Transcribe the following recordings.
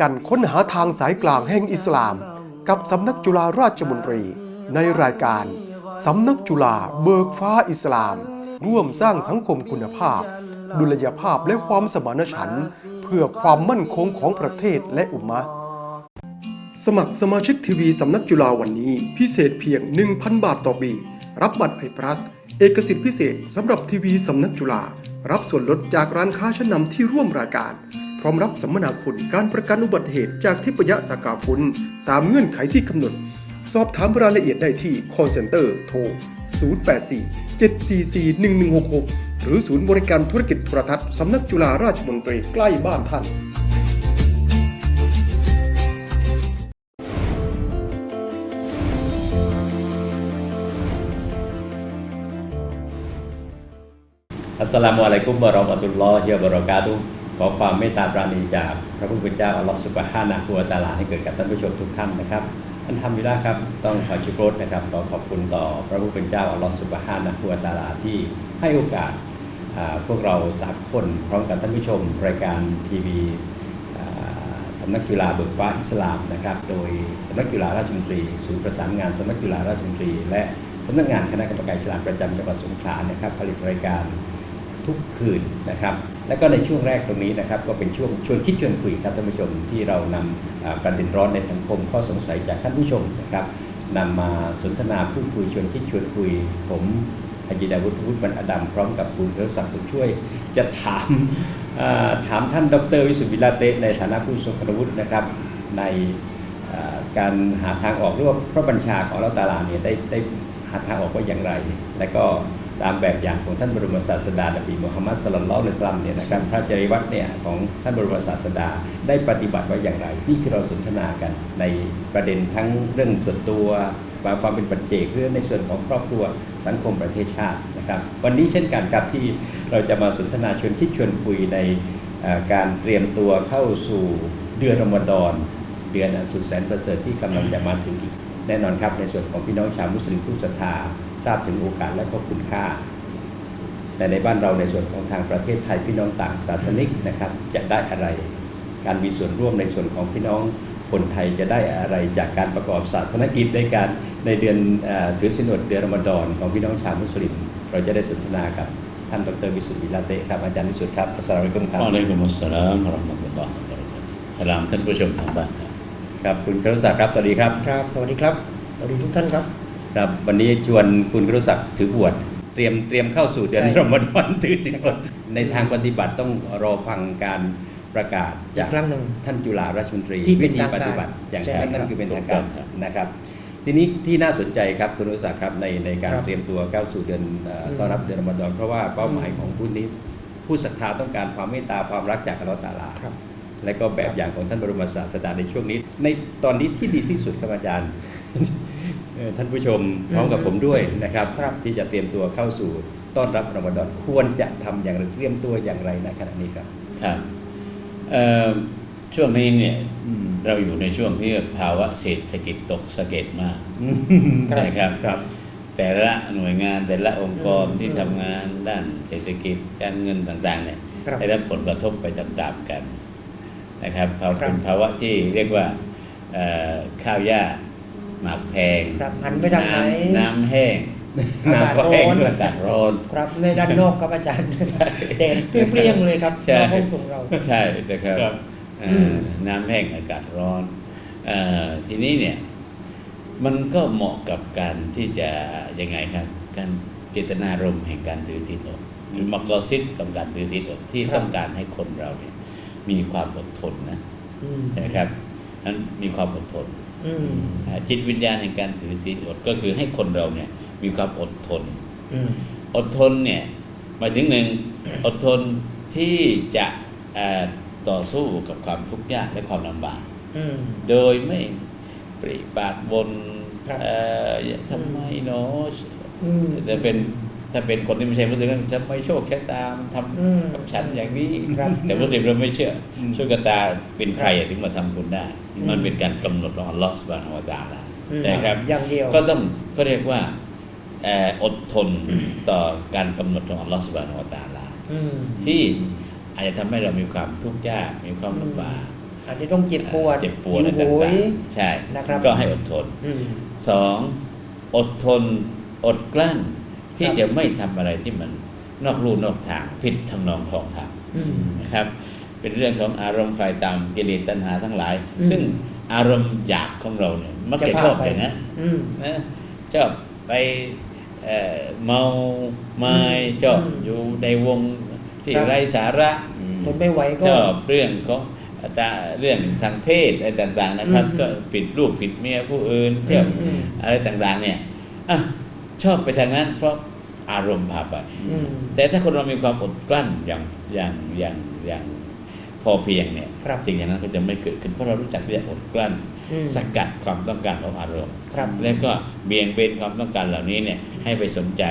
กันค้นหาทางสายกลางแห่งอิสลาม กับสำนักจุฬาราชมนตรี ในรายการสำนักจุฬาเบิกฟ้าอิสลาม ร่วมสร้างสังคมคุณภาพ ดุลยภาพและความสมานฉันท์เพื่อความมั่นคงของประเทศและอุมมะสมัครสมาชิกทีวีสำนักจุฬาวันนี้ พิเศษเพียง 1,000 บาทต่อปี รับบัตรไอพลัสเอกสิทธิพิเศษสำหรับทีวีสำนักจุฬารับส่วนลดจากร้านค้าชั้นนำที่ร่วมรายการ พร้อมรับสัมมนาคุณการประกันอุบัติเหตุจากทิพยตากาฟุนตามเงื่อนไขที่กำหนด สอบถามรายละเอียดได้ที่ call center โทร 084 744 1166 หรือศูนย์บริการธุรกิจโทรทัศน์สำนักจุฬาราชมนตรีใกล้บ้านท่านอัสสลามุอะลัยกุมบะราะมะตุลลอฮิวะบะเราะกาตุฮ์ ขอความเมตตาปราณีจากพระผู้เป็นเจ้าอัลลอฮฺสุบฮานะฮูวตาลาให้เกิดกับท่านผู้ชมทุกท่านนะครับท่านทำดีแล้ครับต้องขอชุกรสนะครับขอขอบคุณต่อพระผู้เป็นเจ้าอัลลอฮฺสุบฮานะฮูวตาลาที่ให้โอกาสพวกเราสามคนพร้อมกับท่านผู้ชม รายการทีวีสำนักกีฬาเบิกฟ้าอิสลามนะครับโดยสำนักกีฬาราชมนตรีศูนย์ประสานงานสำนักกีฬาราชมนตรี และสำนักงานคณะกรรมการอิสลามประจำจังหวัดสงขลานะครับผลิตรายการ ทุกคืนนะครับ แล้วก็ในช่วงแรกตรงนี้นะครับก็เป็นช่วงชวนคิดชวนคุยครับท่านผู้ชมที่เรานำอ่าประเด็นร้อนในสังคมข้อสงสัยจากท่านผู้ชมนะครับนำมาสนทนาพูดคุยชวนคิดชวนคุย ผมอจิดาวุฒิวุฒิบรรอดัมพร้อมกับคุณเรศักดิ์สุขช่วย จะถามถามท่านดรวิสุทธิวิลาเตในฐานะผู้ทรงคุณวุฒินะครับในการหาทางออกหรือว่าพระบัญชาของเลาตาลาเนี่ยได้ได้หาทางออกว่าอย่างไร และก็ ตามแบบอย่างของท่านบรมศาสดานบีมุฮัมมัดสลลัลลอฮุอะลัยฮิวะซัลลัมเนี่ยนะครับพระจริวัตรเนี่ยของท่านบรมศาสดาได้ปฏิบัติไว้อย่างไรนี่คือเราสนทนากันในประเด็นทั้งเรื่องส่วนตัวความเป็นปัจเจกเรื่องในส่วนของครอบครัวสังคมประเทศชาตินะครับ วันนี้เช่นกันครับที่เราจะมาสนทนาชวนคิดชวนคุยในการเตรียมตัวเข้าสู่เดือนรอมฎอนเดือนอันสุดแสนประเสริฐที่กำลังจะมาถึงอีกแน่นอนครับในส่วนของพี่น้องชาวมุสลิมผู้ศรัทธา ทราบถึงโอกาสและก็คุณค่า แต่ในบ้านเราในส่วนของทางประเทศไทยพี่น้องต่างศาสนิกนะครับจะได้อะไร การมีส่วนร่วมในส่วนของพี่น้องคนไทยจะได้อะไรจากการประกอบศาสนกิจในการในเดือนเออถือศีลอดเดือนรอมฎอนของพี่น้องชาวมุสลิม เราจะได้สนทนากับท่านดรวิสุทธิวิลาเตะครับ อาจารย์วิสุทธิ์ครับอัสสลามุอะลัยกุมครับวะอะลัยกุมุสสลามวะเราะห์มะตุลลอฮ์วะบะเราะกาตุฮ์สลามท่านผู้ชมทางบ้านครับครับคุณกรุศักดิ์ครับ สวัสดีครับ ครับ สวัสดีครับ สวัสดีทุกท่านครับ ครับวันนี้ชวนคุณกรุศักดิ์ถือบวชเตรียมเตรียมเข้าสู่เดือนใช่รอมฎอนถือศีลอดในทางปฏิบัติต้องรอฟังการประกาศอีจากกครั้งหนึ่งท่านจุฬาราชมนตรีที่เป็วินธีทางปการฏิบัติอย่างใช่แท้ไหมครับนั่นคือเป็นทางการถูกต้องครับนะครับ ทีนี้ที่น่าสนใจครับคุณกรุศักดิ์ครับในในการครับเตรียมตัวเข้าสู่เดือนเอ่ออมต้อนรับเดือนรอมฎอนเพราะว่าเป้าหมายอืมของผู้นี้ ผู้ศรัทธาต้องการความเมตตาความรักจากอัลลอฮฺตะอาลาครับและก็แบบอย่างของท่านบรมศาสดาในช่วงนี้ ในตอนนี้ที่ดีที่สุดครับอาจารย์เอ่อ ท่านผู้ชมพร้อมกับผมด้วยนะครับครับที่จะเตรียมตัวเข้าสู่ต้อนรับรอมฎอนควรจะทำอย่างไรเตรียมตัวอย่างไรในขณะนี้ครับครับเอ่อช่วงนี้เนี่ยเราอยู่ในช่วงที่ภาวะเศรษฐกิจตกสะเก็ดมากครับนะครับครับ แต่ละหน่วยงานแต่ละองค์กรอืมที่ทำงานด้านเศรษฐกิจการเงินต่างๆเนี่ยครับได้รับผลกระทบไปตามๆกันนะครับภาวะครับเป็นภาวะที่เรียกว่าเอ่อข้าวหญ้า หมากแพงครับหันไปทางไหนำน้ำแห้งอากาศน้ำก็แห้งร้อนด้วยอากาศร้อนครับในด้านนอกครับอาจารย์แดดเปรี้ยงๆเลยครับใช่นอกห้องส่งเราใช่นะครับครับเอ่ออืมน้ำแห้งอากาศร้อนเออทีนี้เนี่ยมันก็เหมาะกับการที่จะยังไงครับ การเจตนารมณ์แห่งการถือศีลอดหรือมักกอซิดกับการถือศีลอดที่ต้องการให้คนเราเนี่ยมีความอดทนนะอืมนะครับนั้นมีความอดทนอืมอ่า จิตวิญญาณแห่งการถือศีลอดก็คือให้คนเราเนี่ย มีความอดทนอืมอดทนเนี่ยหมายถึงหนึ่งอดทนที่จะเอ่อต่อสู้กับความทุกข์ยากและความลำบากอืมโดยไม่ปริปากบนครับเอ่อทำไมเนาะอืมจะเป็น ถ้าเป็นคนที่ไม่ใช่มุสลิมทำไมโชคชะตามันทอืมำกับฉันอย่างนี้ครับแต่มุสลิมเราไม่เชื่ออมโชคชะตาเป็นใครอะถึงมาทำคุณได้อืมมันเป็นการกำหนดของอัลลอฮฺสุบฮานะฮูวะตะอาลาอืมนะครับอย่างเดียวก็ต้องก็เรียกว่าเอ่ออดทนต่อการกำหนดของอัลลอฮฺสุบฮานะฮูวะตะอาลาอืมที่อาจจะทำให้เรามีความทุกข์ยากมีความลำบากอาจจะต้องเจ็บปวดเจ็บปวดหิอะไรวโหต่ายงๆใช่นะครับก็ให้อดทนอืมสองอดทนอดกลั้น ที่ครับจะไม่ทำอะไรที่มันนอกลู่นอกทางผิดทำนองคลองทางอืมนะครับ เป็นเรื่องของอารมณ์ฝ่ายตามกิเลสตัณหาทั้งหลายอืมซึ่งอารมณ์อยากของเราเนี่ยมักจะจะพาชอบไปอย่างนั้นอืมนะชอบไปเอ่อเมาไม้ชอบอืมอยู่ในวงที่ครับไร้สาระทนไม่ไหวก็ชอบเรื่องของตาเรื่องทางเพศอะไรต่างๆนะครับอืมก็ผิดลูกผิดเมียผู้อื่นเที่ยวอืมอะไรต่างๆ เนี่ยอะชอบไปทางนั้น เพราะ อารมณ์พาไปอืมแต่ถ้าคนเรามีความอดกลั้นอย่างอย่างอย่างอย่างพอเพียงเนี่ยครับสิ่งอย่างนั้นก็จะไม่เกิดขึ้นเพราะเรารู้จักที่จะอดกลั้นอืมสกัดความต้องการของอารมณ์ครับแล้วก็เบี่ยงเบนความต้องการเหล่านี้เนี่ยให้ไปสนใจ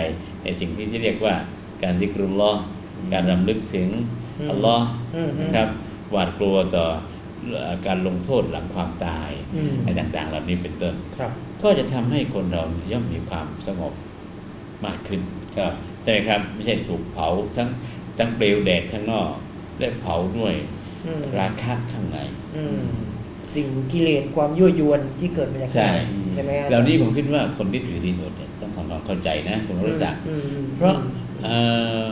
ในสิ่งที่เรียกว่าการซิกรุลลอฮ์การรำลึกถึงอืมอัลลอฮ์อืมอืมนะครับหวาดกลัวต่อเอ่อการลงโทษหลังความตายอืมอะไรต่างๆ เหล่านี้เป็นต้นครับก็จะทำให้คนเราย่อมมีความสงบ มากขึ้นครับใช่ไหมครับไม่ใช่ถูกเผาทั้งทั้งเปลวแดดข้างนอกและเผาด้วยอืมราคะข้างในอืมสิ่งกิเลสความยั่วยวนที่เกิดมาจากใช่ใจใช่ไหมฮะเหล่านี้ผมคิดว่าคนที่ถือศีลอดเนี่ยต้องทำความเข้าใจนะคุณรู้จักอืมอืมเพราะเอ่อ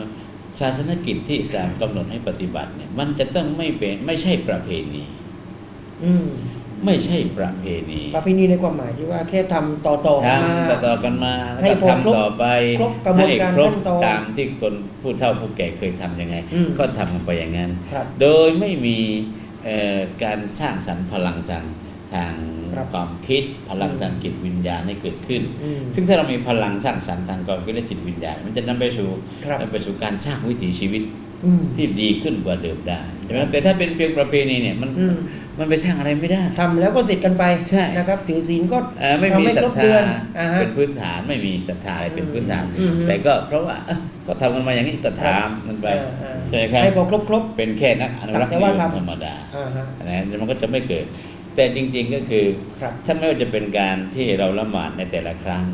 ศาสนกิจที่อิสลามกำหนดให้ปฏิบัติเนี่ย มันจะต้องไม่เป็นไม่ใช่ประเพณี อืม ไม่ใช่ประเพณี ประเพณีในความหมายที่ว่าแค่ทำต่อต่อๆกันมาทำต่อๆกันมาแล้วให้ก็พอครบทำต่อไปครบกระบวนการให้ครบขั้นตอนตามที่คนผู้เฒ่าผู้แก่เคยทำยังไงอืมก็ทำกันไปอย่างนั้นครับโดยไม่มีเอ่อการสร้างสรรค์พลังทางทางครับความคิดพลังอืมทางจิตวิญญาณให้เกิดขึ้นอืมซึ่งถ้าเรามีพลังสร้างสรรค์ทางความคิดและจิตวิญญาณ มันจะนำไปสู่ครับนำไปสู่การสร้างวิถีชีวิตอืมที่ดีขึ้นกว่าเดิมได้ใช่ไหมแต่ถ้าเป็นเพียงประเพณีเนี่ยมันอื มมันไปสร้างอะไรไม่ได้ทำแล้วก็เสร็จกันไปใช่นะครับถือศีลก็เอ่อไม่มีทำให้ศรัคทรบธาเดือนอ่าฮะเป็นพื้นฐานไม่มีศรัทธาอะไรเป็นพื้นฐานอืมอืมแต่ก็เพราะว่าเอ้อก็ทำกันมาอย่างนี้ก็ถามมันไปอ่าอ่าใช่ไหมครับให้พอครบครบเป็นแค่นักอนุรักษ์สักแต่นิว่ายมทำธรรมดาอ่าฮะนะมันก็จะไม่เกิด แต่จริง ๆก็คือครับถ้าไม่ว่าจะเป็นการที่เราละหมาดในแต่ละครั้ง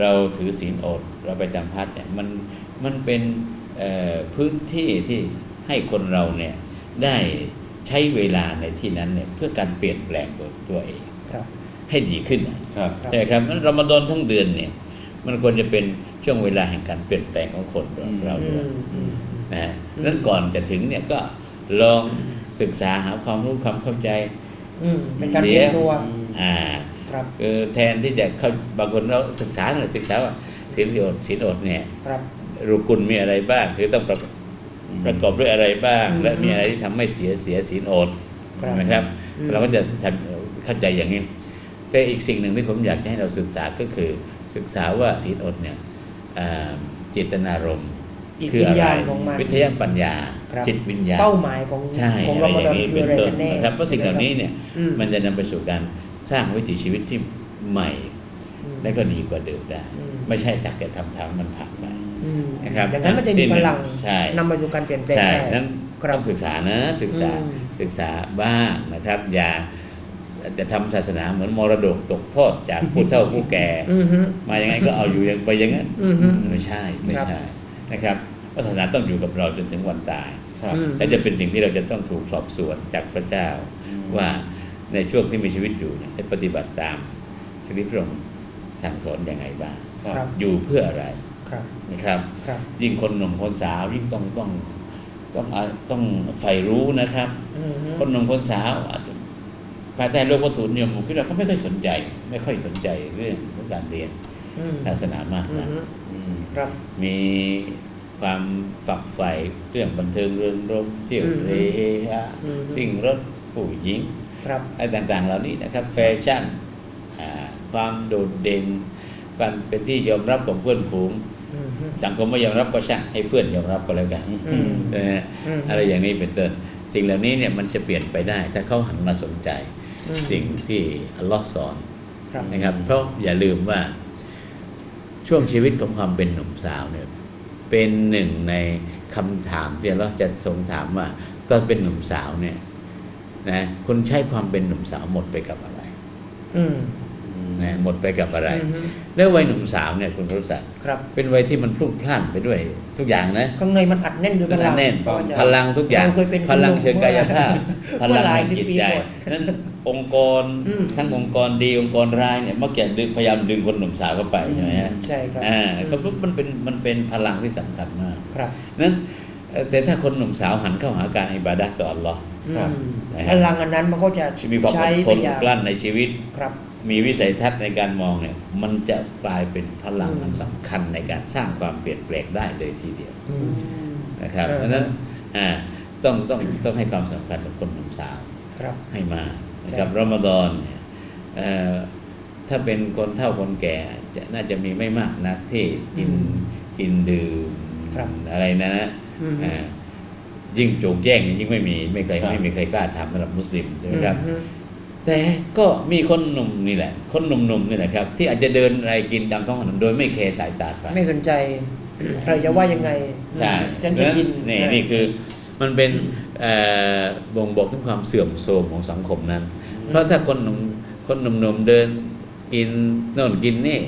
เราถือศีลอดเราไปจำพัดเนี่ยมันมันเป็นเอ่อพื้นที่ที่ให้คนเราเนี่ยได้ ใช้เวลาในที่นั้นเนี่ยเพื่อการเปลี่ยนแปลงตัวตัวเองครับให้ดีขึ้นครับครับใช่ครับนั้นรอมฎอนทั้งเดือนเนี่ย มันควรจะเป็นช่วงเวลาแห่งการเปลี่ยนแปลงของคนเราอืมเราอืด้วยมอืมนะฮะนั้นก่อนจะถึงเนี่ยก็ลองศึกษาหาความรู้ความเข้าใจอืมเป็นการเตรียมตัวอ่าครับคือแทนที่จะเข้าบางคนเราศึกษาหน่อยศึกษาว่าศีลอดศีลอดเนี่ยครับรุกุลมีอะไรบ้าง คือต้อง ประประกอบด้วยอะไรบ้างอืมและมีอะไรที่ทำให้เสียเสียศีลอดครับนะครับอืมเราก็จะทำเข้าใจอย่างนี้ แต่อีกสิ่งหนึ่งที่ผมอยากจะให้เราศึกษาก็คือศึกษาว่าศีลอดเนี่ยอ่าเจตนารมณ์จิตคือวิอะญไรญาณของมันวิทยาปัญญาครับจิตวิญญาณเป้าหมายของใช่ของอะไรรอมอฎอนย่างนี้คืเป็อนอะไรต้นกันแน่นะครับเพราะสิ่งเหล่านี้เนี่ยอืมมันจะนำไปสู่การสร้างวิถีชีวิตที่ใหม่อืมและก็ดีกว่าเดิมได้อืมไม่ใช่สักแต่ทำทำมันผ่านไปอืม นะครับอย่างนั้นมันจะมีพลังใช่นำไปสู่การเปลี่ยนแปลงใช่ได้นั้นครับต้องศึกษานะศึกษาอืมศึกษาบ้างนะครับ อย่าจะทำศาสนาเหมือนมรดกตกทอดจากผู้เฒ่าผู้แก่อือฮึมาอย่างไงก็เอาอยู่อย่างไปอย่างนั้นอือฮึไม่ใช่ไม่ครับใช่นะครับเพราะศาสนาต้องอยู่กับเราจนถึงวันตายครับอืมและจะเป็นสิ่งที่เราจะต้องถูกสอบสวนจากพระเจ้า ว่าในช่วงที่มีชีวิตอยู่เนี่ยได้ปฏิบัติตามสิ่งที่พระองค์สั่งสอนอย่างไรบ้างครับอยู่เพื่ออะไรครับ นะครับครับ ยิ่งคนหนุ่มคนสาวยิ่งต้องต้องต้องอ่าต้องใฝ่รู้นะครับอือฮึคนหนุ่มคนสาวอาจจะภายใต้โลกวัตถุนิยมผมคิดว่าเขาไม่ค่อยสนใจ ไม่ค่อยสนใจเรื่องของการเรียนอืมศาสนามากอือนะฮึอืมครับ มีความฝักใฝ่เรื่องบันเทิงเรื่องรมเที่ยวอืมเรฮะอืมสิ่งรถผู้หญิงครับอะไรต่างๆ เหล่านี้นะครับ แฟชั่นอ่าความโดดเด่นความเป็นที่ยอมรับของเพื่อนฝูงอือฮึ สังคมไม่ยอมรับก็ช่างให้เพื่อนยอมรับก็แล้วกันอืมนะฮะอืมอะไรอย่างนี้เป็นต้นสิ่งเหล่านี้เนี่ยมันจะเปลี่ยนไปได้ ถ้าเขาหันมาสนใจอืมสิ่งที่อัลลอฮ์สอนครับนะครับ เพราะอย่าลืมว่าช่วงชีวิตของความเป็นหนุ่มสาวเนี่ยเป็นหนึ่งในคำถามที่อัลลอฮ์จะทรงถามว่าตอนเป็นหนุ่มสาวเนี่ยนะคุณใช้ความเป็นหนุ่มสาวหมดไปกับอะไร อืมอ นะหมดไปกับอะไรอือฮึแล้ววัยหนุ่มสาวเนี่ยคุณรู้สักครับเป็นวัยที่มันพลุ่งพล่านไปด้วยทุกอย่างนะข้างในมันอัดแน่นด้วยพมันลังแน่นพระอาจารย์พลังทุกอย่างเราเคยเป็นพลังคุณลุงเชิงกายภาพพเมื่ลัองหลายในสิบจิตปีใจก่อนนั้นองค์กรอืมทั้งองค์กรดีองค์กรร้ายเนี่ยมักจะดึงพยายามดึงคนหนุ่มสาวเข้าไปใช่ไหมฮะใช่ครับอ่าก็ปุ๊บมันเป็นมันเป็นพลังที่สำคัญมากครับนั้นเอ่อแต่ถ้าคนหนุ่มสาวหันเข้าหาการอิบาดะห์ต่ออัลลอฮ์ครับอืมนะฮะพลังอันนั้นมันก็จะมีความอใช้ดทพนยายามกลั้นในชีวิตครับ มีวิสัยทัศน์ในการมองเนี่ย มันจะกลายเป็นพลังอืมอันสำคัญในการสร้างความเปลี่ยนแปลงได้เลยทีเดียวอืมนะครับเออเพราะฉะนั้นอ่าต้องต้องต้องให้ความสำคัญกับคนหนุ่มสาวครับให้มานะครับใช่รอมฎอนเนี่ยเอ่อถ้าเป็นคนเฒ่าคนแก่จะน่าจะมีไม่มากนักที่กินกินดื่มครับอะไรนะนะอืมอ่ายิ่งโจงแย่งนี่ยิ่งไม่มีไม่ใครครับไม่มีใครกล้าทำสำหรับมุสลิมใช่ไหมครับอืม แต่ก็มีคนหนุ่มนี่แหละ คนหนุ่มๆนี่แหละครับ ที่อาจจะเดินอะไรกินตามท้องถนนโดยไม่แคร์สายตาใครไม่สนใจใครจะว่ายังไงใช่ฉันจะกินนี่เออนี่คือมันเป็นเอ่อบ่งบอกถึงความเสื่อมโทรมของสังคมนั้น เพราะถ้าคนหนุ่มคนหนุ่มๆเดินกินโน่นกินนี่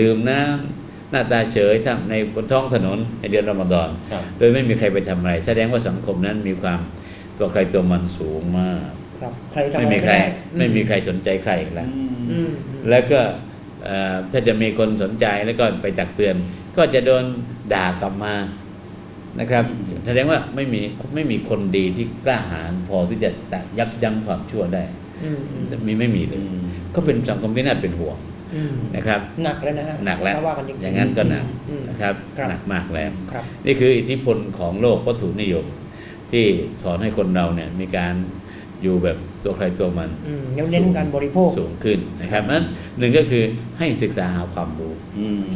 ดื่มน้ำหน้าตาเฉยทำในบนท้องถนนในเดือนรอมฎอนครับโดยไม่มีใครไปทำอะไร แสดงว่าสังคมนั้นมีความตัวใครตัวมันสูงมาก ครับใครทำไม่อะไรมีก็ใครได้ไม่มีใครสนใจใครอีกแล้วอืมแล้วก็เอ่อถ้าจะมีคนสนใจแล้วก็ไปตักเตือน ก็จะโดนด่ากลับมานะครับแสดงว่าไม่มีไม่มีคนดีที่กล้าหาญพอที่จะยับยั้งความชั่วได้อืมอืมมีไม่มีเลยก็เป็นสังคมที่น่าเป็นห่วงอืมนะครับ หนักแล้วนะฮะหนักแล้วถ้าว่ากันจริงๆอย่างนั้นก็หนักอืม นะครับครับ หนักมากแล้ว ครับ นี่คืออิทธิพลของโลกวัตถุนิยม ที่สอนให้คนเราเนี่ยมีการ อยู่แบบตัวใครตัวมันอืมยังเน้นการบริโภคสูงขึ้นนะครับนั้นหนึ่งก็คือให้ศึกษาหาความรู้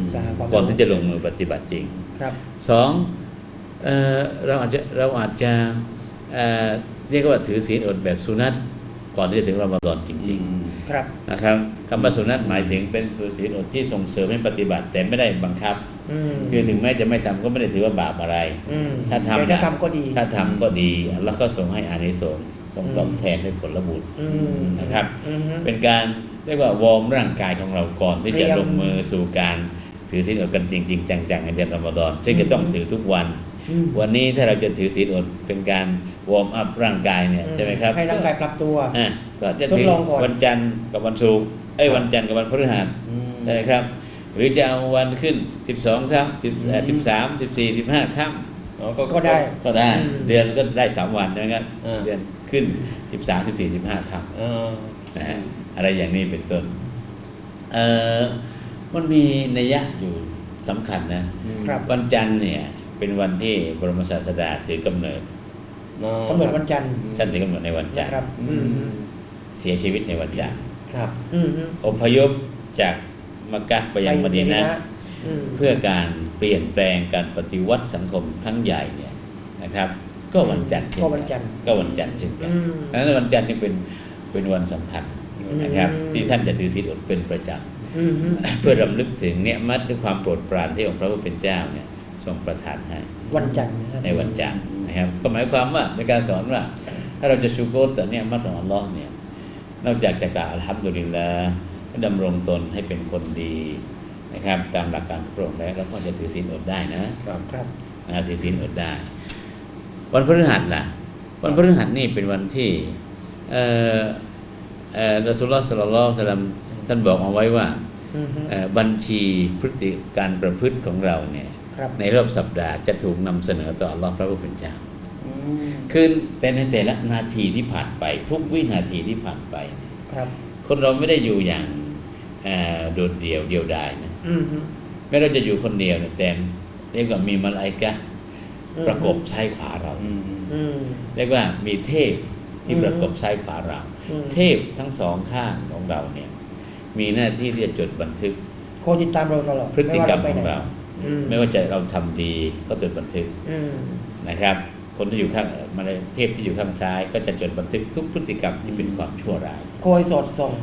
ศึกษาความก่อนที่จะลงมือปฏิบัติจริงครับสองเอ่อเราอาจจะเราอาจจะเอ่อเรียกว่าถือศีลอดแบบสุนัตก่อนที่จะถึงรอมฎอนจริงครับๆนะครับคำว่าสุนัตหมายถึงเป็นศีลอดที่ส่งเสริมให้ปฏิบัติ แต่ไม่ได้บังคับอืมคือถึงแม้จะไม่ทำก็ไม่ได้ถือว่าบาปอะไรอืมถ้าทำแต่ถ้าทำก็ดีถ้าทำก็ดีแล้วก็ส่งให้อานิสงส์ ต้องตอบแทนด้วยผลบุญอืมนะครับอืมเป็นการเรียกว่าวอร์มร่างกายของเราก่อนที่เตรีจะยมลงมือสู่การถือศีลอดกันจริงๆจังๆในเดือนรอมฎอนซึ่งจะต้องถือทุกวันอืมวันนี้ถ้าเราจะถือศีลอดเป็นการวอร์มอัพร่างกายเนี่ยใช่ไหมครับให้ร่างกายปรับตัวอะก็จะทดถือลองก่อนวันจันทร์กับวันศุกร์เอ้ยวันจันทร์กับวันพฤหัสใช่ไหมครับ หรือจะเอาวันขึ้น 12ครั้ง10เอ่อ13 14 15ครั้ง ก็ได้ก็ได้อืมเดือนก็ได้สามวันนะครับอ่าเดือนขึ้น13 14 15ครั้งเออนะฮะอะไรอย่างนี้เป็นต้นเอ่อมันมีนัยยะอยู่สำคัญนะครับวันจันทร์เนี่ย เป็นวันที่บรมศาสดาถือกำเนิดกำหนดวันจันทร์ท่านถือกำเนิดในวันจันทร์นะครับอืมเสียชีวิตในวันจันทร์ครับอืมอืมอพยพจากมักกะห์ไปยังมะดีนะห์อืม เพื่อการเปลี่ยนแปลงการปฏิวัติสังคมครั้งใหญ่เนี่ยนะครับ ก็วันจันทร์เช่ก็วันจันทร์ก็วันจันทร์เช่นกันอืมดังนั้นวันจันทร์นี่เป็นเป็นวันสำคัญนะครับอืมที่ท่านจะถือศีลอดเป็นประจำอืมอืมเพื่อรำลึกถึงเนี่ยมัดด้วยความโปรดปรานที่องค์พระผู้เป็นเจ้าเนี่ยทรงประทานให้วันจันทร์นะครับในวันจันทร์นะครับ ก็หมายความว่าในการสอนว่า ถ้าเราจะชูโกรแต่เนี่ยมัดของอัลลอฮ์เนี่ยนอกจากจะกล่าวอัลฮัมดุลิลลาห์ดำรงตนให้เป็นคนดี นะครับ ตามหลักการพระองค์แล้วเราก็จะถือศีลอดได้นะครับครับนะถือศีลอดได้ วันพฤหัสล่ะ วันพฤหัสนี่เป็นวันที่เอ่อเอ่อรอสุลลอฮ์สัลลัลลอฮุอะลัยฮิวะสัลลัมท่านบอกเอาไว้ว่าอืมฮึเอ่อบัญชีพฤติการประพฤติของเราเนี่ยครับในรอบสัปดาห์จะถูกนำเสนอต่ออัลลอฮ์พระผู้เป็นเจ้าคือแต่ในแต่ละนาทีที่ผ่านไป ทุกวินาทีที่ผ่านไปครับ คนเราไม่ได้อยู่อย่างเอ่อโดดเดี่ยวเดียวดายนะ อืมฮึแม้เราจะอยู่คนเดียวเนี่ยแต่เรียกว่ามีมาลาอิกะห์อืมประกบซ้ายขวาเราอืมเรียกว่ามีเทพที่อืมประกบซ้ายขวาเราอืมเทพทั้งสองข้างของเราเนี่ย มีหน้าที่ที่จะจดบันทึกโคติดตามเราตลอดพฤติกรรมไว่าของไปไหนเราอืมไม่ว่าจะเราทำดีก็จดบันทึกอืมนะครับ คนที่อยู่ข้างมาเลยเทพที่อยู่ข้างซ้าย ก็จะจดบันทึกทุกพฤติกรรมที่เป็นความชั่วร้ายคอยสอดส่อง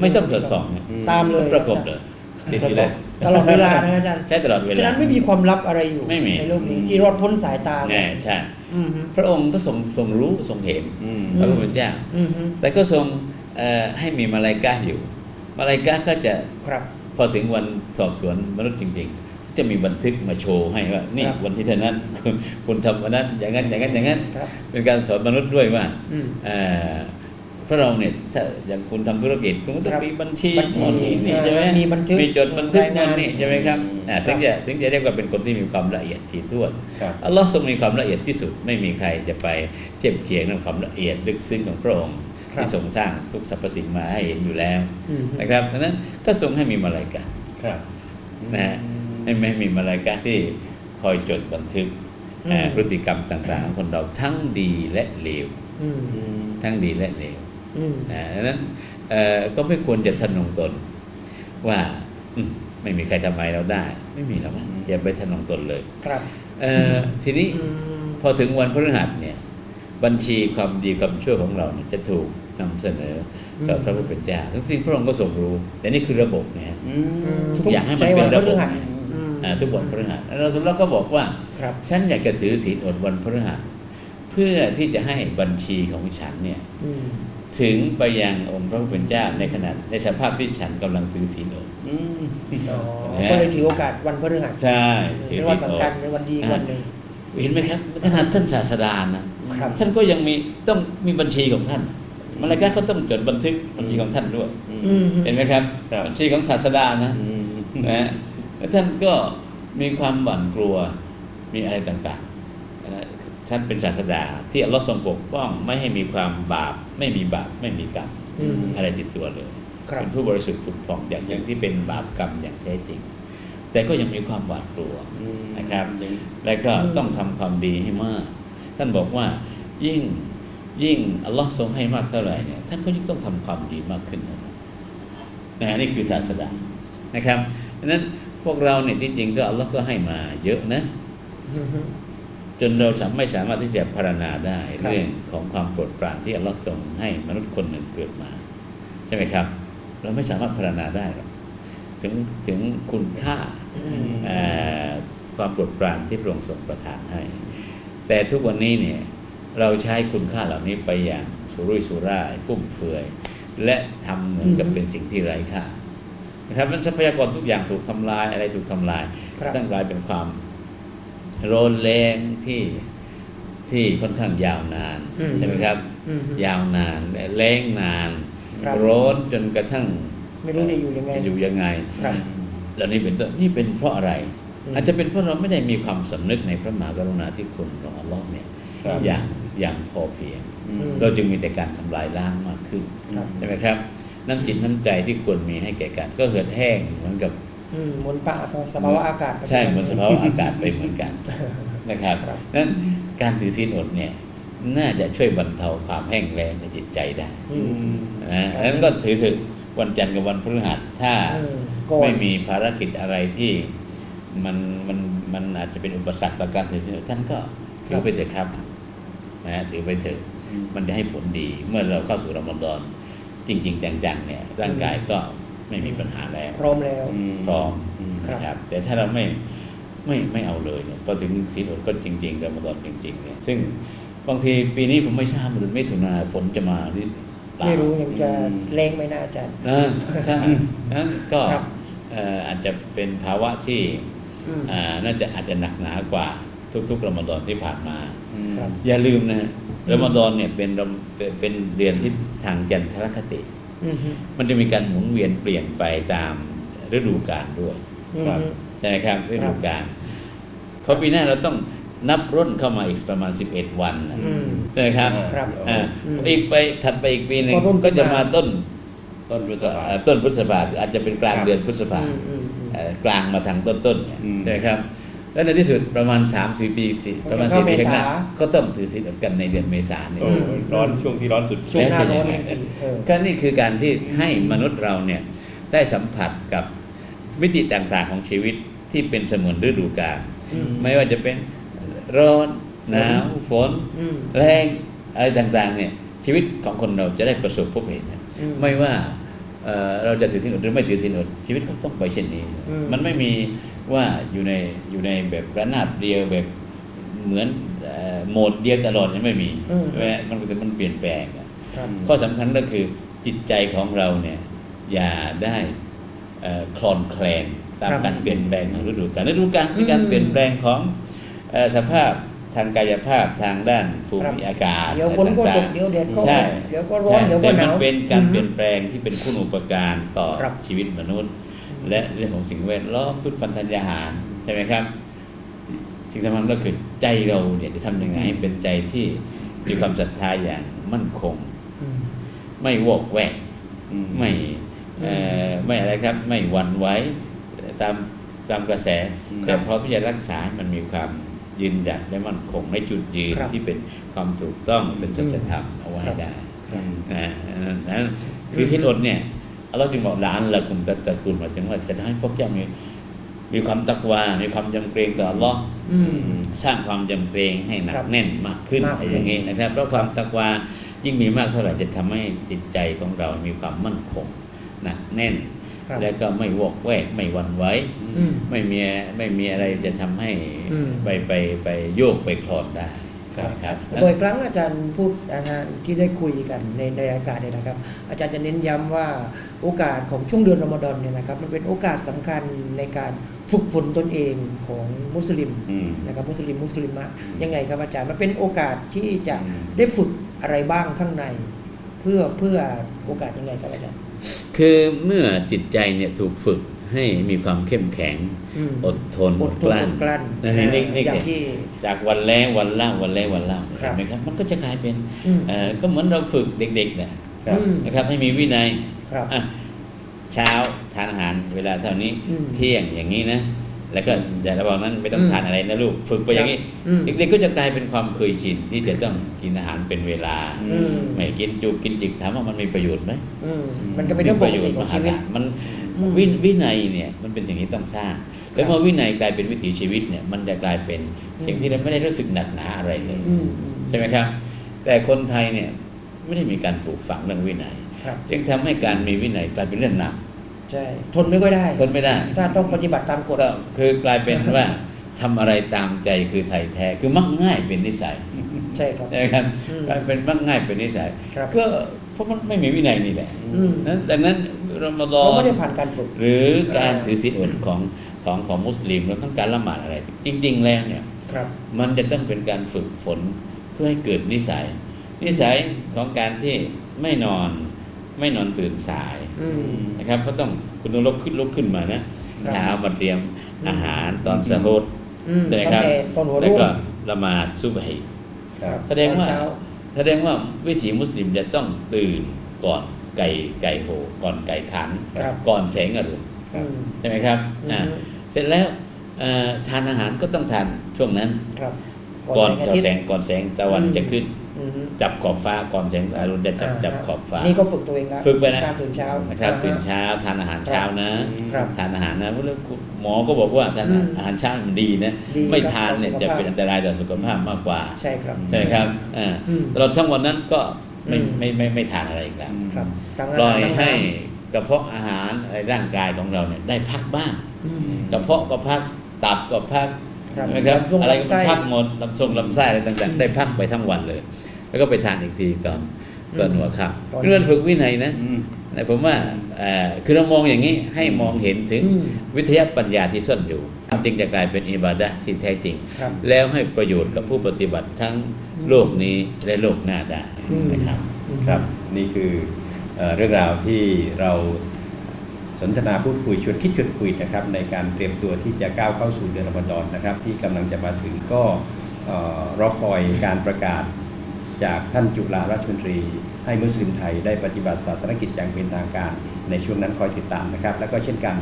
ไม่ต้องสอดส่องนะตามเลยประกบเลย ติดอยู่เลยตลอดเวลานะอาจารย์ใช่ตลอดเวฉะลานั้นไม่มีความลับอะไรอยู่ไม่มีในโลกนี้ที่รอดพ้นสายตาแน่ใช่อืมฮึพระองค์ก็ทรงทรงรู้ทรงเห็นพระผู้เป็นเจ้าอืมฮึแต่ก็ทรงเอ่อให้มีมาลายกาอยู่ มาลายกาก็จะครับพอถึงวันสอบสวนมนุษย์จริง ๆ จะมีบันทึกมาโชว์ให้ว่านี่ครับวันที่เท่านั้นคุณคุณทำวันนั้นอย่างนั้นอย่างนั้นอย่างนั้นครับเป็นการสอนมนุษย์ด้วยว่าอืมเอ่อเพราะเราเนี่ยถ้าอย่างคุณทำธุรกิจคุณก็ต้อครังบมีบัญชีบัญชีโน่นนี่เออใช่ไหมมีบันทึกมีจดบันทึกรายงานโนี่ใช่ไหมครับอ่าครับถึงจะถึงจะเรียกว่าเป็นคนที่มีความละเอียดถี่ถ้วนครับอัลลอฮ์ทรงมีความละเอียดที่สุดไม่มีใครจะไปเทียบเคียงในความละเอียดลึกซึ้งของพระองค์ครับที่ทรงสร้างทุกสรรพสิ่งมาให้เห็นอยู่แล้วอืมนะครับดังนั้นก็ทรงให้มีมาลายกาครับนะฮะให้ไม่ให้มีมาลายกาที่คอยจดบันทึกเอ่อพฤติกรรมต่างๆของคนเราทั้งดีและเลวอืมทั้งดีและเลวอืม นะดังนั้นเอ่อก็ไม่ควรจะทะนงตน ว่าอืมไม่มีใครทำอะไรเราได้ ไม่มีหรอกนะอย่าไปทะนงตนเลย ครับเอ่อทีนี้อืมพอถึงวันพฤหัสเนี่ย บัญชีความดีความชั่วของเราเนี่ยจะถูกนำเสนอต่อพระผู้เป็นเจ้าทั้งสิ้นพระองค์ก็ทรงรู้ แต่นี่คือระบบนะฮะอืมทุกอย่างให้มันใช้เป็วันนระบบพฤหัสอืมอ่าทุกวันพฤหัสแล้วเราสมแล้วก็บอกว่าครับฉันอยากจะถือศีลอดวันพฤหัสเพื่อที่จะให้บัญชีของฉันเนี่ยอืม ถึงไปยังองค์พระผู้เป็นเจ้าในขณะในสภาพที่ฉันกำลังถือศีลอดอืมอ๋อนะฮะก็เลยถือโอกาสวันพฤหัสใช่ถืเป็อนศีวันลอสำคัญดเป็นวันดีวันหนึ่งเห็นไหมครับขนาดท่านศาสดานะครับท่านก็ยังมีต้องมีบัญชีของท่านมาลายกาเขาต้องจดบันทึกบัญชีของท่านด้วยอืมเห็นไหมครับครับบัญชีของศาสดานะอืมนะฮะแล้วท่านก็มีความหวั่นกลัวมีอะไรต่างๆนะ ท่านเป็นศาสดา ที่อัลลอฮ์ทรงปกป้องไม่ให้มีความบาป ไม่มีบาปไม่มีกรรมอืมอะไรติดตัวเลยครับเป็นผู้บริสุทธิ์ผุดผ่องจากสิ่งที่เป็นบาปกรรมอย่างแท้จริง แต่ก็ยังมีความหวาดกลัวอืมนะครับ และก็ต้องทำความดีให้มาก ท่านบอกว่ายิ่งยิ่งอัลลอฮ์ทรงให้มากเท่าไหร่เนี่ยท่านก็ยิ่งต้องทำความดีมากขึ้นเท่านั้นนะฮะนี่คือศาสดานะครับดังนั้นพวกเราเนี่ยที่จริงก็อัลลอฮ์ก็ให้มาเยอะนะอืมจ นเราสามไม่สามารถที่จะพรรณนาได้ครับเรื่องของความโปรดปรานที่อัลลอฮ์ทรงให้มนุษย์คนหนึ่งเกิดมา ใช่ไหมครับ เราไม่สามารถพรรณนาได้หรอกถึงถึงคุณค่าอืมเอ่อความโปรดปรานที่พระองค์ทรงประทานให้ แต่ทุกวันนี้เนี่ยเราใช้คุณค่าเหล่านี้ไปอย่างสุรุ่ยสุร่ายฟุ่มเฟือย และทำเหมือนกับอืมเป็นสิ่งที่ไร้ค่านะครับมันทรัพยากรทุกอย่างถูกทำลายอะไรถูกทำลายครับตั้งกลายเป็นความ โรนแรงที่ที่ค่อนข้างยาวนานอืมใช่ไหมครับอืมยาวนานและแรงนานครับร้อนจนกระทั่งไม่รู้จะอยู่ยังไงจะอยู่ยังไงครับเหล่านี้เป็นต้นนี่เป็นเพราะอะไรอืมอาจจะเป็นเพราะเราไม่ได้มีความสำนึกในพระมหากรุณาธิคุณของอัลลอฮ์เนี่ยครับอย่างอย่างพอเพียงอืมเราจึงมีแต่การทำลายล้างมากขึ้นครับใช่ไหมครับ น้ำจิตน้ำใจที่ควรมีให้แก่กัน ก็เหือดแห้งเหมือนกับ อืมมนป่าสภาวะอากาศใช่เหมือนสภาวะอากาศไปเหมือนกันนะครับครับนั้นการถือศีลอดเนี่ย น่าจะช่วยบรรเทาความแห้งแล้งในจิตใจได้อืมนะดังนั้นก็ถือถึงวันจันทร์กับวันพฤหัสถ้าอืมก่อนไม่มีภารกิจอะไรที่มันมันมันอาจจะเป็นอุปสรรคต่อการถือศีลอดท่านก็ถือไปเถอะครับนะฮะถือไปเถอะมันจะให้ผลดี เมื่อเราเข้าสู่รอมฎอนจริง ๆ จังๆเนี่ยร่างกายก็ ไม่มีปัญหาแล้วพร้อมแล้วพร้อมครับนะครับ แต่ถ้าเราไม่ไม่ไม่เอาเลยเนี่ยพอถึงศีลอดก็จริงๆรอมฎอนจริง ๆ เนี่ย ซึ่งบางทีปีนี้ผมไม่ทราบมันไม่ถุนาฝนจะมาหรือเปล่าไม่รู้ยังจะแรงไหมนะอาจารย์นะใช่นั้นก็ครับเอ่ออาจจะเป็นภาวะที่อืมอ่าน่าจะอาจจะหนักหนากว่าทุกๆรอมฎอนที่ผ่านมาครับอย่าลืมนะรอมฎอนเนี่ยเป็นรอมเป็นเป็นเดือนที่ทางจันทรคติอื มมันจะมีการหมุนเวียนเปลี่ยนไปตามฤดูกาลด้วยอืมครับใช่ไหมครับฤดูกาลเพราะปีหน้าเราต้องนับร่นเข้ามาอีกประมาณ 11 วันนะอืมใช่ไหมครับครับอ่าอืมอีกไปถัดไปอีกปีหนึ่งก็ร่นขึ้ก็นมาจะมาต้นต้นพฤษภาเอ่อต้นพฤษภาอาจจะเป็นกลางครับเดือนพฤษภาอืมอืมอืมเอ่อกลางมาทางต้นๆเนี่ยอืมใช่ไหมครับ แล้วในที่สุดประมาณ3 4ปีสี่ประมาณเข้าสี่ปีข้างหน้าเมษาก็ต้องถือศีลอดกันในเดือนเมษายนเนี่ยโอ้ร้อนช่วงที่ร้อนสุดช่วงหน้าร้อนแม้จจะริงๆเออก็นี่คือการที่ให้มนุษย์เราเนี่ยได้สัมผัสกับมิติต่างๆของชีวิตที่เป็นเสมือนฤดูกาลอืมไม่ว่าจะเป็นร้อนหนาวฝนอืมแรงอะไรต่างๆเนี่ยชีวิตของคนเราจะได้ประสบพบเห็นนะอืมไม่ว่าเอ่อเราจะถือศีลอดหรือไม่ถือศีลอดชีวิตก็ต้องไปเช่นนี้อืมมันไม่มี ว่าอยู่ในอยู่ในแบบระนาบเดียวแบบเหมือนเอ่อโหมดเดียวตลอดเนี่ยไม่มีอืมใช่ไหมมันมันเปลี่ยนแปลงอะครับข้อสำคัญก็คือจิตใจของเราเนี่ยอย่าได้เอ่อคลอนแคลนตามครับการเปลี่ยนแปลงของฤดูกาลฤดูกาลมีการเปลี่ยนแปลงของเอ่อสภาพทางกายภาพทางด้านภูมิอากาศเดี๋ยวฝนก็ตกต่างๆเดี๋ยวแดดก็ใช่เดี๋ยวก็ร้อนใช่เดี๋ยวก็แต่หมันนาวเป็นการอืมเปลี่ยนแปลงที่เป็นคุณอุปการต่อครับชีวิตมนุษย์ และเรื่องของสิ่งแวดล้อมพืชพันธุ์ธัญญาหารใช่ไหมครับ สิ่งสำคัญก็คือใจเราเนี่ยจะทำยังไงให้เป็นใจที่มีความศรัทธาอย่างมั่นคงอืมไม่วอกแวกไม่เอ่อไม่อะไรครับ ไม่หวันไหว้ตามตามกระแสอืมแต่เพราะที่จะรักษาให้มันมีความยืนหยัดและมั่นคงในจุดยืนครับที่เป็นความถูกต้องเป็นสัจธรรมเอาไว้ครับได้ครับนะนั้นคือสิ้นอดเนี่ย เราจึงบอกหลานละกลุ่มตะตระกูลหมายถึงว่าจะทำให้พวกเจ้ามีมีความตักวา มีความยำเกรงต่ออัลเลอฮ์อืมสร้างความยำเกรงให้หนัครักบแน่นมากขึ้นมากขึ้นอย่างนี้นะครับ เพราะความตักวายิ่งมีมากเท่าไหร่จะทำให้จิตใจของเรามีความมั่นคงหนักแน่นครับแล้วก็ไม่วอกแวกไม่หวันไหว้อืมไม่มีไม่มีอะไรจะทำให้อืมไปไปไปโยกไปคลอนได้ ครับครับบ่อยครั้งอาจารย์พูดอาจารย์ที่ได้คุยกันในในรายการเนี่ยนะครับ อาจารย์จะเน้นย้ำว่าโอกาสของช่วงเดือนรอมฎอนเนี่ยนะครับมันเป็นโอกาสสำคัญในการฝึกฝนตนเองของมุสลิมอืมนะครับมุสลิมมุสลิมะยังไงครับอาจารย์มันเป็นโอกาสที่จะอืมได้ฝึกอะไรบ้างข้างใน เพื่อเพื่อโอกาสยังไงครับอาจารย์คือเมื่อจิตใจเนี่ยถูกฝึก ให้มีความเข้มแข็งอืมอดทนอดทนอดกลั้นนั่นนี่นี่อย่างที่จากวันแล้ววันเล่าวันแล้ววันเล่าครับเห็นไหมครับมันก็จะกลายเป็นอืมเอ่อก็เหมือนเราฝึกเด็กๆเนี่ยครับอืมนะครับให้มีวินัยครับอะเช้าทานอาหารเวลาเท่านี้อืมเที่ยงอย่างนี้นะแล้วก็แต่ระหว่างนั้นไม่ต้องอืมทานอะไรนะลูกฝึกไปอย่างนี้อืมเด็กๆก็จะกลายเป็นความเคยชินที่จะต้องกินอาหารเป็นเวลาอืมไม่กินจุกกินจิกถามว่ามันมีประโยชน์ไหมอืมมันก็เป็นเรื่องปกติของชีวิตมีประโยชน์ มหาศาลมันอืมวิวินัยเนี่ยมันเป็นสิ่งที่ต้องสร้าง แล้วเมื่อวินัยกลายเป็นวิถีชีวิตเนี่ยมันจะกลายเป็นสิ่งที่เราไม่ได้รู้สึกหนักหนาอะไรเลยอืมใช่ไหมครับ แต่คนไทยเนี่ยไม่ได้มีการปลูกฝังเรื่องวินัยครับจึงทำให้การมีวินัยกลายเป็นเรื่องหนักใช่ทนไม่ค่อยได้ทนไม่ได้ถ้าต้องปฏิบัติตามกฎก็คือกลายเป็นว่าทำอะไรตามใจคือไทยแท้คือมักง่ายเป็นนิสัยใช่ครับใช่ไหมครับอืมกลายเป็นมักง่ายเป็นนิสัยครับก็เพราะมันไม่มีวินัยนี่แหละอืมนั้นดังนั้น รอมฎอเรานไม่ได้ผ่านการฝึกหรือการอ่าถือศีลอดของของของมุสลิมแล้วทั้งการละหมาดอะไร จริง ๆ แล้วเนี่ยครับมันจะต้องเป็นการฝึกฝนเพื่อให้เกิดนิสัย นิสัยของการที่ไม่นอนไม่นอนตื่นสายอืมนะครับ ก็ต้องคุณต้องลุกขึ้นลุกขึ้นมานะครับเช้ามาเตรียมอาหารตอนสะโฮดอืมใช่ไหมตั้ครับงแต่ตอนหัวแล้วรุ่งก็ละหมาดซุบฮีครับแสดงว่าตอนเช้าแสดงว่าวิถีมุสลิมจะต้องตื่นก่อน ไก่ไก่โหก่อนไก่ขันครับก่อนแสงอรุณอืมใช่ไหมครับอืมอ่าเสร็จแล้วเอ่อทานอาหารก็ต้องทานช่วงนั้นครับก่อนแสงก่อาอนทิตย์แสงก่อนแสงตะวันอืมจะขึ้นอืมจับขอบฟ้าก่อนแสงอรุณได้จับอ่าจับขอบฟ้านี่ก็ฝึกตัวเองแล้วฝึกไปนะการตื่นเช้านะครับอ่าตื่นเช้าทานอาหารเช้านะครับทานอาหารนะเพราะแล้วหมอก็บอกว่าทานอืมอาหารเช้ามันดีนะดีไม่ครับทานเนี่ยต่อสุขจะภาพเป็นอันตรายต่อสุขภาพมากกว่า ใช่ครับใช่ไหมครับอ่าอืมตลอดทั้งวันนั้นก็ ไม่อืมไม่ไม่ไม่ทานอะไรอีกแล้วครับตั้งปล่อยตั้งให้น้กระเพาะอาหารในร่างกายของเราเนี่ยได้พักบ้างำอืมกระเพาะก็พักตับก็พักครับใช่ไหมครับลำทรงอะไรก็ลำไส้พักหมดลำทรงลำไส้อะไรต่างๆ ได้พักไปทั้งวันเลย แล้วก็ไปทานอีกทีตอนตอนหัวค่ำตอนเรื่องฝึกวินัยนะ อืมแต่ผมว่าเอ่อคือเรามองอย่างนี้ให้มองเห็นถึงอืมวิทยาปัญญาที่ซ่อนอยู่จึงจะกลายเป็นอิบาดะห์ที่แท้จริงครับแล้วให้ประโยชน์กับผู้ปฏิบัติทั้งโลกนี้และโลกหน้าได้อืมนะครับครับ นี่คือเอ่อเรื่องราวที่เราสนทนาพูดคุยชวนคิดชวนคุยนะครับในการเตรียมตัวที่จะก้าวเข้าสู่เดือนรอมฎอนนะครับ ที่กำลังจะมาถึงก็เอ่อรอคอยการประกาศ จากท่านจุฬาราชมนตรี ให้มุสลิมไทยได้ปฏิบัติศาสนกิจอย่างเป็นทางการ ในช่วงนั้นคอยติดตามนะครับ แล้วก็เช่นกัน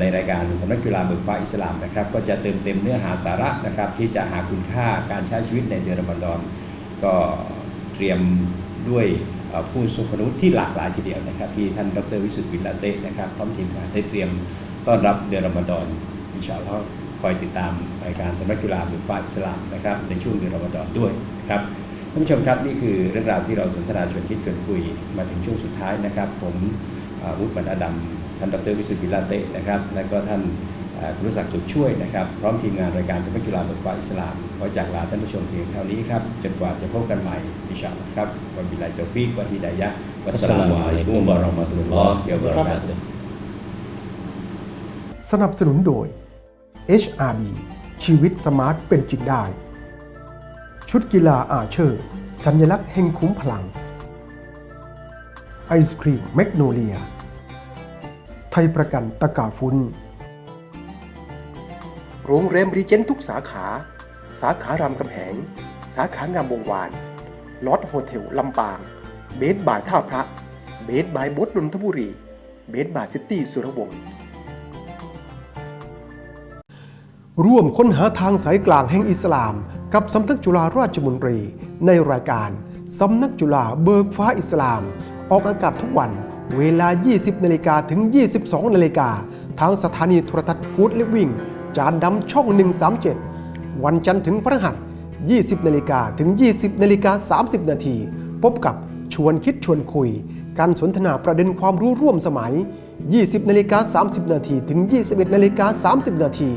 ในรายการสำนักจุฬาเบิกฟ้าอิสลามนะครับ ก็จะเติมเต็มเนื้อหาสาระนะครับ ที่จะหาคุณค่าการใช้ชีวิตในเดือนรอมฎอนก็เตรียมด้วยผู้ทรงคุณวุฒิที่หลากหลายทีเดียวนะครับ ที่ท่านดรวิสุทธิ์วิลาเต้นะครับพร้อมทีมงานได้เตรียมต้อนรับเดือนรอมฎอนอินชาอัลลอฮ์คอยติดตามรายการสำนักกีฬาบุฟ้าอิสลามนะครับในช่วงเดือนรอมฎอนด้วยนะครับ ท่านผู้ชมครับนี่คือเรื่องราวที่เราสนทนาชวนคิดชวนคุยมาถึงช่วงสุดท้ายนะครับ ผมวุฒิบรรดาดำท่านดรวิสุทธิ์วิลลาเตนะครับและก็ท่านธุรศักดิ์สุขช่วยนะครับ พร้อมทีมงานรายการสำนักจุฬาบทความอิสลามขอจากลาท่านผู้ชมเพียงเท่านี้ครับจนกว่าจะพบกันใหม่อินชาอัลครับวันบิลาจอฟีกวันฮิดายะวัสสลามุอะลัยกุมวะเราะมะตุลลอฮิวะบะเราะกาตุฮ์สนับสนุนโดย HRD ชีวิตสมาร์ทเป็นจริงได้ ชุดกีฬาอาเชอร์ สัญลักษณ์แห่งคุ้มพลัง ไอศครีมแมกโนเลีย ไทยประกันตะกาฟุนโรงแรมรีเจนทุกสาขา สาขารามคำแหง สาขางามวงวานลอดโฮเทลลำปาง เบสบายท่าพระ เบสบายบดนนทบุรี เบสบายซิตี้สุรวงศ์ร่วมค้นหาทางสายกลางแห่งอิสลาม กับสำนักจุฬาราชมนตรี ในรายการสำนักจุฬาเบิกฟ้าอิสลาม ออกอากาศทุกวันเวลา 20 นาฬิกาถึง 22 นาฬิกาทางสถานีโทรทัศน์กูดลิฟวิ่ง จานดำช่อง 137 วันจันทร์ถึงพฤหัส 20 นาฬิกาถึง 20 นาฬิกา 30 นาที พบกับชวนคิดชวนคุย การสนทนาประเด็นความรู้ร่วมสมัย 20 นาฬิกา 30 นาทีถึง 21 นาฬิกา 30 นาที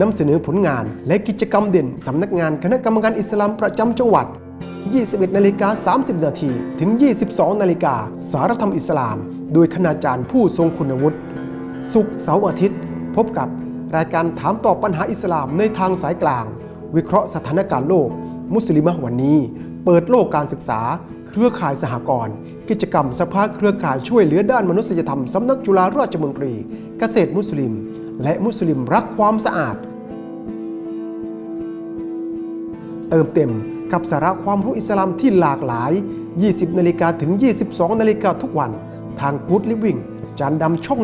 นำเสนอผลงานและกิจกรรมเด่นสำนักงานคณะกรรมการอิสลามประจำจังหวัด 21นาฬิกา30 นาทีถึง 22 นาฬิกาสารธรรมอิสลาม โดยคณาจารย์ผู้ทรงคุณวุฒิศุกร์เสาร์อาทิตย์ พบกับรายการถามตอบปัญหาอิสลามในทางสายกลาง วิเคราะห์สถานการณ์โลก มุสลิมวันนี้ เปิดโลกการศึกษา เครือข่ายสหกรณ์กิจกรรมสภาเครือข่ายช่วยเหลือด้านมนุษยธรรมสำนักจุฬาราชมนตรี เกษตรมุสลิม และมุสลิมรักความสะอาด เติมเต็มกับสาระความรู้อิสลามที่หลากหลาย 20 นาฬิกาถึง 22 นาฬิกาทุกวัน ทาง Good Living จานดำช่อง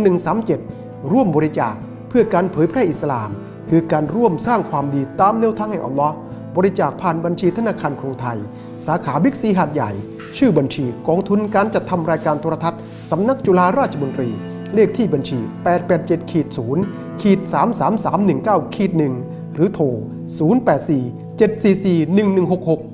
137 ร่วมบริจาคเพื่อการเผยแพร่อิสลาม คือการร่วมสร้างความดีตามแนวทางแห่งอัลลอฮ์บริจาคผ่านบัญชีธนาคารกรุงไทย สาขาบิ๊กซีหาดใหญ่ ชื่อบัญชีกองทุนการจัดทำรายการโทรทัศน์สำนักจุฬาราชมนตรี เลขที่บัญชี 887ขีด0ขีด33319ขีด1หรือโทร 084 744 1166